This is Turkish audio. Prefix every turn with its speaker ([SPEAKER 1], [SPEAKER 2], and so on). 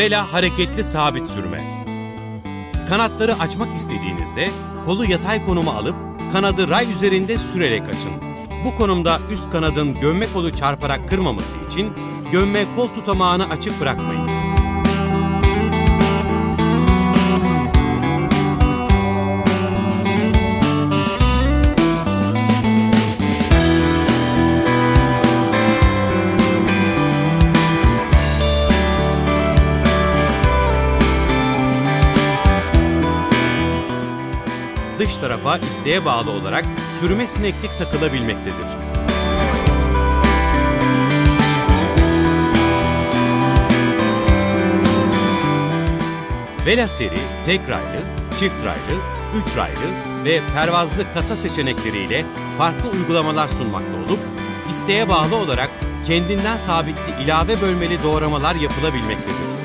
[SPEAKER 1] Vela hareketli sabit sürme. Kanatları açmak istediğinizde kolu yatay konuma alıp kanadı ray üzerinde sürerek açın. Bu konumda üst kanadın gömme kolu çarparak kırmaması için gömme kol tutamağını açık bırakmayın. Dış tarafa isteğe bağlı olarak sürme sineklik takılabilmektedir. Vela seri tek raylı, çift raylı, üç raylı ve pervazlı kasa seçenekleriyle farklı uygulamalar sunmakta olup, isteğe bağlı olarak kendinden sabitli ilave bölmeli doğramalar yapılabilmektedir.